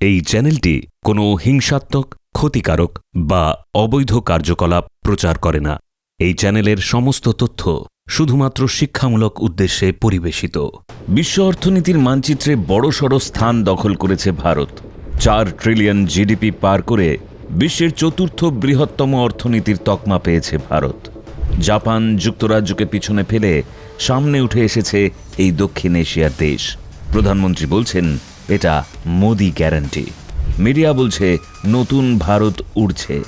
এই চ্যানেলটি কোনো হিংসাত্মক, ক্ষতিকারক বা অবৈধ কার্যকলাপ প্রচার করে না। এই চ্যানেলের সমস্ত তথ্য শুধুমাত্র শিক্ষামূলক উদ্দেশ্যে পরিবেশিত। বিশ্ব অর্থনীতির মানচিত্রে বড়সড় স্থান দখল করেছে ভারত। চার ট্রিলিয়ন জিডিপি পার করে বিশ্বের চতুর্থ বৃহত্তম অর্থনীতির তকমা পেয়েছে ভারত। জাপান যুক্তরাজ্যকে পিছনে ফেলে সামনে উঠে এসেছে এই দক্ষিণ এশিয়ার দেশ। প্রধানমন্ত্রী বলছেন এটা মোদি গ্যারান্টি। মিডিয়া বলছে, নতুন ভারত উড়ছে।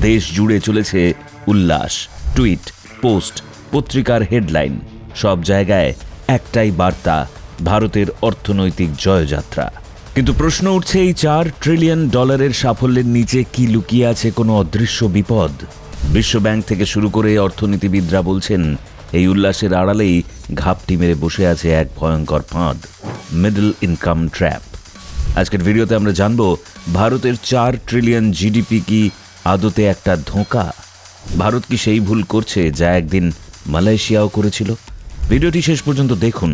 দেশ জুড়ে চলেছে উল্লাস। টুইট, পোস্ট, পত্রিকার হেডলাইন। সব জায়গায় একটাই বার্তা, ভারতের অর্থনৈতিক জয়যাত্রা। কিন্তু প্রশ্ন উঠছে এই চার ট্রিলিয়ন ডলারের সাফল্যের নিচে কি লুকিয়ে আছে কোনো অদৃশ্য বিপদ? বিশ্বব্যাংক থেকে শুরু করে অর্থনীতিবিদরা বলছেন, এই উল্লাসের আড়ালেই ঘাপটি মেরে বসে আছে এক ভয়ঙ্কর ফাঁদ মিডল ইনকাম ট্র্যাপ আজকের ভিডিওতে আমরা জানব, ভারতের চার ট্রিলিয়ন জিডিপি কি আদতে একটা ধোঁকা? ভারত কি সেই ভুল করছে যা একদিন মালয়েশিয়াও করেছিল? ভিডিওটি শেষ পর্যন্ত দেখুন।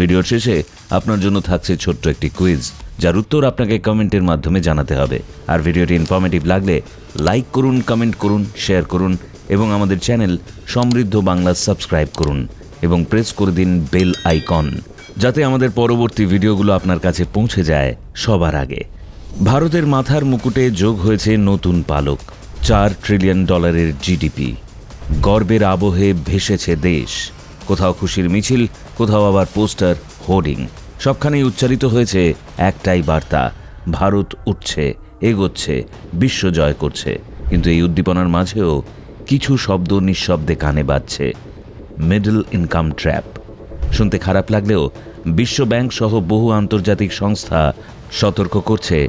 ভিডিওর শেষে আপনার জন্য থাকছে ছোট্ট একটি কুইজ যার উত্তর আপনাকে কমেন্টের মাধ্যমে জানাতে হবে। আর ভিডিওটি ইনফরমেটিভ লাগলে লাইক করুন কমেন্ট করুন শেয়ার করুন, এবং আমাদের চ্যানেল সমৃদ্ধ বাংলা সাবস্ক্রাইব করুন। এবং প্রেস করে দিন বেল আইকন, যাতে আমাদের পরবর্তী ভিডিওগুলো আপনার কাছে পৌঁছে যায় সবার আগে। ভারতের মাথার মুকুটে যোগ হয়েছে নতুন পালক, চার ট্রিলিয়ন ডলারের জিডিপি গর্বের আবহে ভেসেছে দেশ। কোথাও খুশির মিছিল, কোথাও আবার পোস্টার হোর্ডিং। সবখানেই উচ্চারিত হয়েছে, একটাই বার্তা, ভারত উঠছে, এগোচ্ছে, বিশ্ব জয় করছে। কিন্তু এই উদ্দীপনার মাঝেও কিছু শব্দ নিঃশব্দে কানে বাজছে। মিডল ইনকাম ট্র্যাপ শুনতে খারাপ লাগলেও বিশ্ব ব্যাংক সহ বহু আন্তর্জাতিক সংস্থা সতর্ক করছে।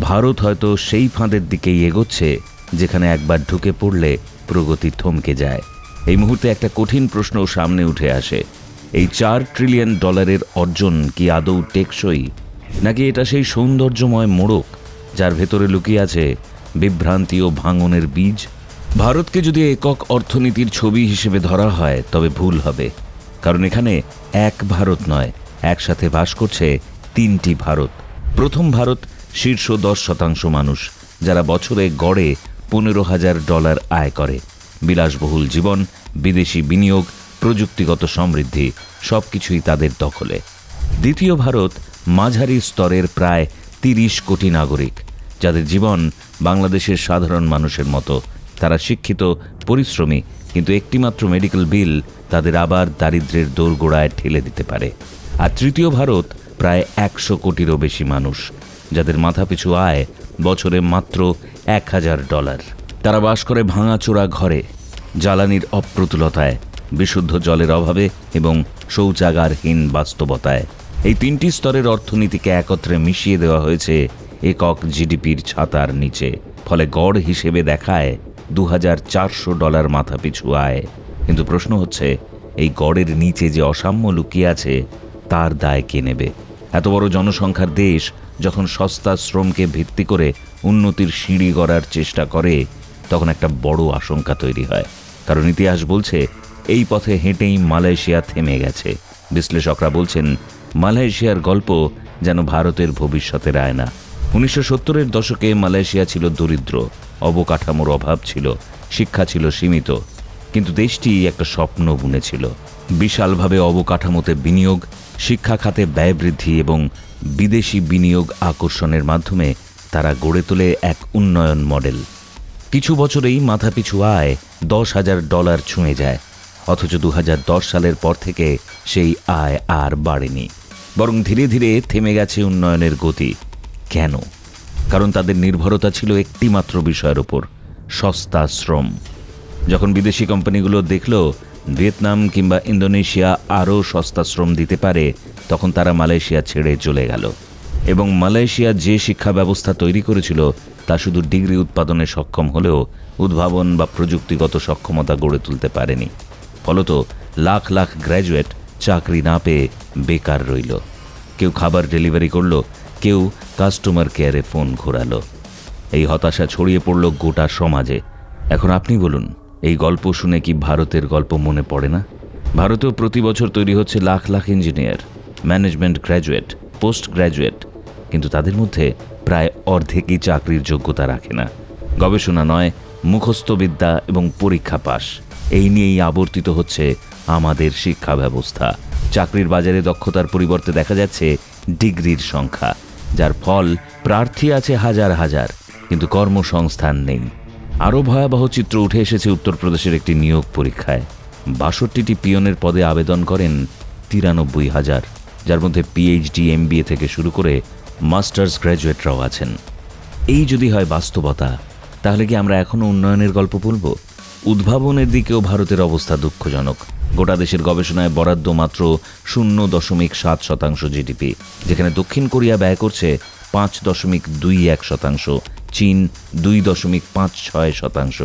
ভারত হয়তো সেই ফাঁদের দিকেই এগোচ্ছে, যেখানে একবার ঢুকে পড়লে প্রগতি থমকে যায়। এই মুহূর্তে একটা কঠিন প্রশ্ন সামনে উঠে আসে। এই চার ট্রিলিয়ন ডলারের অর্জন কি আদৌ টেকসই? নাকি এটা সেই সৌন্দর্যময় মোড়ক, যার ভেতরে লুকিয়ে আছে বিভ্রান্তি ও ভাঙনের বীজ? ভারতকে যদি একক অর্থনীতির ছবি হিসেবে ধরা হয়, তবে ভুল হবে। কারণ এখানে এক ভারত নয়, একসাথে বাস করছে তিনটি ভারত। প্রথম ভারত শীর্ষ দশ শতাংশ মানুষ, যারা বছরে গড়ে পনেরো হাজার ডলার আয় করে। বিলাসবহুল জীবন, বিদেশি বিনিয়োগ, প্রযুক্তিগত সমৃদ্ধি, সবকিছুই তাদের দখলে। দ্বিতীয় ভারত মাঝারি স্তরের প্রায় তিরিশ কোটি নাগরিক, যাদের জীবন বাংলাদেশের সাধারণ মানুষের মতো। তারা শিক্ষিত, পরিশ্রমী, কিন্তু একটিমাত্র মেডিকেল বিল তাদের আবার দারিদ্রের দোরগোড়ায় ঠেলে দিতে পারে। আর তৃতীয় ভারত প্রায় একশো কোটিরও বেশি মানুষ, যাদের মাথাপিছু আয় বছরে মাত্র এক হাজার ডলার। তারা বাস করে ভাঙাচোরা ঘরে, জ্বালানির অপ্রতুলতায়, বিশুদ্ধ জলের অভাবে এবং শৌচাগারহীন বাস্তবতায়। এই তিনটি স্তরের অর্থনীতিকে একত্রে মিশিয়ে দেওয়া হয়েছে একক জিডিপির ছাতার নিচে, ফলে গড় হিসেবে দেখায় দু হাজার চারশো ডলার মাথাপিছু আয়। কিন্তু প্রশ্ন হচ্ছে, এই গড়ের নিচে যে অসাম্য লুকিয়ে আছে, তার দায় কে নেবে? এত বড় জনসংখ্যার দেশ যখন সস্তা শ্রমকে ভিত্তি করে উন্নতির সিঁড়ি গড়ার চেষ্টা করে, তখন একটা বড় আশঙ্কা তৈরি হয়। কারণ ইতিহাস বলছে, এই পথে হেঁটেই মালয়েশিয়া থেমে গেছে। বিশ্লেষকরা বলছেন, মালয়েশিয়ার গল্প যেন ভারতের ভবিষ্যতের আয়না। উনিশশো সত্তরের দশকে মালয়েশিয়া ছিল দরিদ্র, অবকাঠামোর অভাব ছিল, শিক্ষা ছিল সীমিত, কিন্তু দেশটি একটা স্বপ্ন বুনেছিল। বিশালভাবে অবকাঠামোতে বিনিয়োগ, শিক্ষা খাতে ব্যয় বৃদ্ধি এবং বিদেশি বিনিয়োগ আকর্ষণের মাধ্যমে তারা গড়ে তোলে এক উন্নয়ন মডেল। কিছু বছরেই মাথাপিছু আয় দশ হাজার ডলার ছুঁয়ে যায়, অথচ দু হাজার দশ সালের পর থেকে সেই আয় আর বাড়েনি। বরং ধীরে ধীরে থেমে গেছে উন্নয়নের গতি। কেন? কারণ তাদের নির্ভরতা ছিল একটিমাত্র বিষয়ের ওপর সস্তা শ্রম। যখন বিদেশি কোম্পানিগুলো দেখল ভিয়েতনাম কিংবা ইন্দোনেশিয়া আরও সস্তা শ্রম দিতে পারে, তখন তারা মালয়েশিয়া ছেড়ে চলে গেল। এবং মালয়েশিয়া যে শিক্ষা ব্যবস্থা তৈরি করেছিল, তা শুধু ডিগ্রি উৎপাদনে সক্ষম হলেও উদ্ভাবন বা প্রযুক্তিগত সক্ষমতা গড়ে তুলতে পারেনি। ফলত লাখ লাখ গ্র্যাজুয়েট চাকরি না পেয়ে বেকার রইল। কেউ খাবার ডেলিভারি করল কেউ কাস্টমার কেয়ারে ফোন ঘোরালো। এই হতাশা ছড়িয়ে পড়ল গোটা সমাজে। এখন আপনি বলুন, এই গল্প শুনে কি ভারতের গল্প মনে পড়ে না? ভারতেও প্রতি বছর তৈরি হচ্ছে lakh lakh engineer management graduate post graduate কিন্তু তাদের মধ্যে প্রায় অর্ধেকই চাকরির যোগ্যতা রাখে না। গবেষণা নয়, মুখস্থ বিদ্যা এবং পরীক্ষা পাশ। এই নিয়েই আবর্তিত হচ্ছে আমাদের শিক্ষা ব্যবস্থা। চাকরির বাজারে দক্ষতার পরিবর্তে দেখা যাচ্ছে ডিগ্রির সংখ্যা। যার ফল প্রার্থী আছে হাজার হাজার, কিন্তু কর্মসংস্থান নেই। আরও ভয়াবহ চিত্র উঠে এসেছে উত্তরপ্রদেশের একটি নিয়োগ পরীক্ষায়। বাষট্টিটি পিয়নের পদে আবেদন করেন তিরানব্বই হাজার, যার মধ্যে পিএইচডি, এমবিএ থেকে শুরু করে মাস্টার্স গ্র্যাজুয়েটরাও আছেন। এই যদি হয় বাস্তবতা, তাহলে কি আমরা এখনও উন্নয়নের গল্প বলব? উদ্ভাবনের দিকেও ভারতের অবস্থা দুঃখজনক। গোটা দেশের গবেষণায় বরাদ্দ মাত্র শূন্য দশমিক সাত শতাংশ জিডিপি, যেখানে দক্ষিণ কোরিয়া ব্যয় করছে পাঁচ দশমিক দুই এক শতাংশ, চীন দুই দশমিক পাঁচ ছয় শতাংশ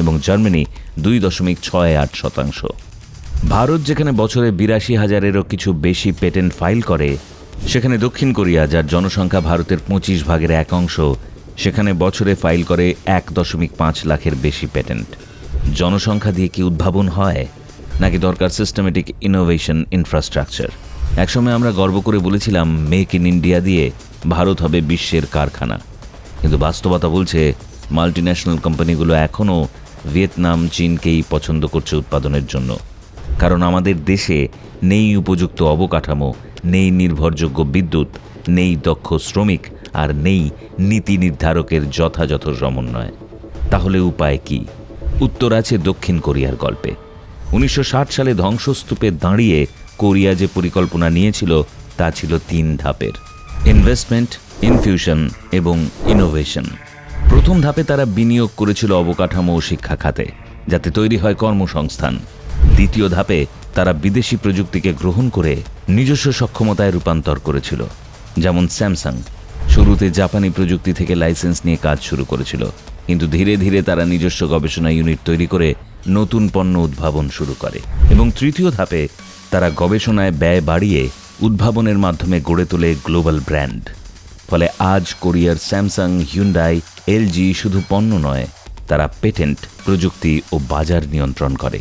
এবং জার্মানি দুই দশমিক ছয় আট শতাংশ। ভারত যেখানে বছরে বিরাশি হাজারেরও কিছু বেশি পেটেন্ট ফাইল করে, সেখানে দক্ষিণ কোরিয়া, যার জনসংখ্যা ভারতের পঁচিশ ভাগের এক অংশ, সেখানে বছরে ফাইল করে এক দশমিক পাঁচ লাখের বেশি পেটেন্ট। জনসংখ্যা দিয়ে কি উদ্ভাবন হয়? নাকি দরকার সিস্টেমেটিক ইনোভেশন ইনফ্রাস্ট্রাকচার একসময় আমরা গর্ব করে বলেছিলাম মেক ইন ইন্ডিয়া দিয়ে ভারত হবে বিশ্বের কারখানা। কিন্তু বাস্তবতা বলছে মাল্টিন্যাশনাল কোম্পানিগুলো এখনও ভিয়েতনাম, চীনকেই পছন্দ করছে উৎপাদনের জন্য। কারণ আমাদের দেশে নেই উপযুক্ত অবকাঠামো, নেই নির্ভরযোগ্য বিদ্যুৎ, নেই দক্ষ শ্রমিক, আর নেই নীতি নির্ধারকের যথাযথ সমন্বয়। তাহলে উপায় কি? উত্তর আছে দক্ষিণ কোরিয়ার গল্পে। উনিশশো ষাট সালে ধ্বংসস্তূপে দাঁড়িয়ে কোরিয়া যে পরিকল্পনা নিয়েছিল, তা ছিল তিন ধাপের। ইনভেস্টমেন্ট ইনফিউশন এবং ইনোভেশন প্রথম ধাপে তারা বিনিয়োগ করেছিল অবকাঠামো ও শিক্ষা খাতে, যাতে তৈরি হয় কর্মসংস্থান। দ্বিতীয় ধাপে তারা বিদেশি প্রযুক্তিকে গ্রহণ করে নিজস্ব সক্ষমতায় রূপান্তর করেছিল, যেমন স্যামসাং। শুরুতে জাপানি প্রযুক্তি থেকে লাইসেন্স নিয়ে কাজ শুরু করেছিল। কিন্তু ধীরে ধীরে তারা নিজস্ব গবেষণা ইউনিট তৈরি করে নতুন পণ্য উদ্ভাবন শুরু করে। এবং তৃতীয় ধাপে তারা গবেষণায় ব্যয় বাড়িয়ে উদ্ভাবনের মাধ্যমে গড়ে তোলে গ্লোবাল ব্র্যান্ড ফলে আজ কোরিয়ার স্যামসাং হিউন্ডাই এলজি শুধু পণ্য নয়, তারা পেটেন্ট, প্রযুক্তি ও বাজার নিয়ন্ত্রণ করে।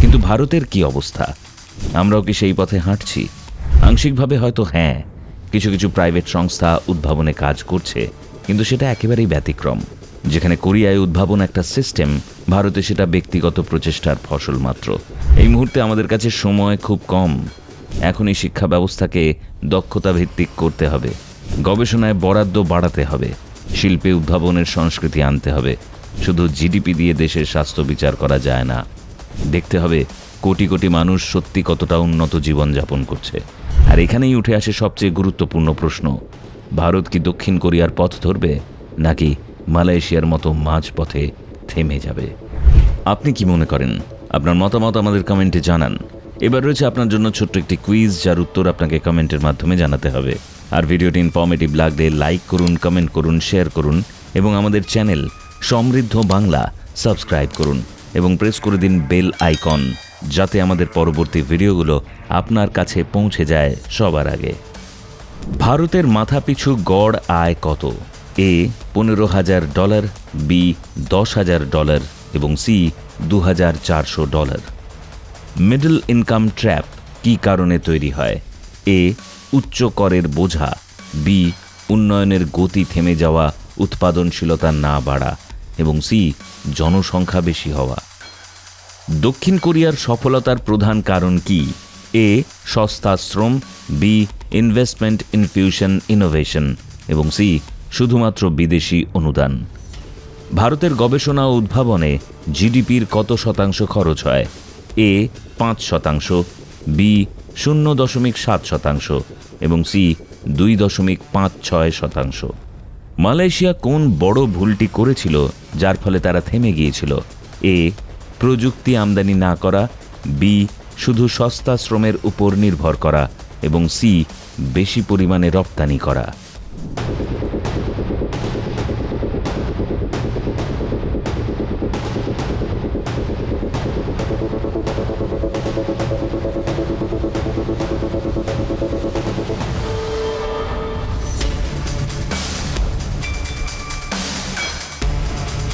কিন্তু ভারতের কি অবস্থা? আমরাও কি সেই পথে হাঁটছি? আংশিকভাবে হয়তো হ্যাঁ কিছু কিছু প্রাইভেট সংস্থা উদ্ভাবনে কাজ করছে, কিন্তু সেটা একেবারেই ব্যতিক্রম। যেখানে কোরিয়ায় উদ্ভাবন একটা সিস্টেম, ভারতে সেটা ব্যক্তিগত প্রচেষ্টার ফসল মাত্র। এই মুহূর্তে আমাদের কাছে সময় খুব কম। এখনই শিক্ষা ব্যবস্থাকে দক্ষতা ভিত্তিক করতে হবে। গবেষণায় বরাদ্দ বাড়াতে হবে। শিল্পে উদ্ভাবনের সংস্কৃতি আনতে হবে। শুধু জিডিপি দিয়ে দেশের স্বাস্থ্য বিচার করা যায় না। দেখতে হবে কোটি কোটি মানুষ সত্যি কতটা উন্নত জীবনযাপন করছে। আর এখানেই উঠে আসে সবচেয়ে গুরুত্বপূর্ণ প্রশ্ন। ভারত কি দক্ষিণ কোরিয়ার পথ ধরবে, নাকি মালয়েশিয়ার মতো মাঝ পথে থেমে যাবে। আপনি কি মনে করেন? আপনার মতামত আমাদের কমেন্টে জানান। এবার রয়েছে আপনার জন্য ছোট্ট একটি কুইজ, যার উত্তর আপনাকে কমেন্টের মাধ্যমে জানাতে হবে। আর ভিডিওটি ইনফর্মেটিভ লাগলে লাইক করুন কমেন্ট করুন শেয়ার করুন, এবং আমাদের চ্যানেল সমৃদ্ধ বাংলা সাবস্ক্রাইব করুন, এবং প্রেস করে দিন বেল আইকন যাতে আমাদের পরবর্তী ভিডিওগুলো আপনার কাছে পৌঁছে যায় সবার আগে। ভারতের মাথাপিছু গড় আয় কত? এ পনেরো হাজার ডলার বি দশ হাজার ডলার এবং সি দু হাজার চারশো ডলার। মিডল ইনকাম ট্র্যাপ কী কারণে তৈরি হয়? এ উচ্চ করের বোঝা। বি উন্নয়নের গতি থেমে যাওয়া, উৎপাদনশীলতা না বাড়া এবং সি জনসংখ্যা বেশি হওয়া। দক্ষিণ কোরিয়ার সফলতার প্রধান কারণ কি? এ সস্তা শ্রম বি ইনভেস্টমেন্ট ইনফিউশন ইনোভেশন এবং সি শুধুমাত্র বিদেশি অনুদান। ভারতের গবেষণা ও উদ্ভাবনে জিডিপির কত শতাংশ খরচ হয়? এ, পাঁচ শতাংশ, বি, শূন্য দশমিক সাত শতাংশ এবং সি, দুই দশমিক পাঁচ ছয় শতাংশ। মালয়েশিয়া কোন বড় ভুলটি করেছিল যার ফলে তারা থেমে গিয়েছিল? এ, প্রযুক্তি আমদানি না করা, বি, শুধু সস্তা শ্রমের উপর নির্ভর করা এবং সি, বেশি পরিমাণে রপ্তানি করা।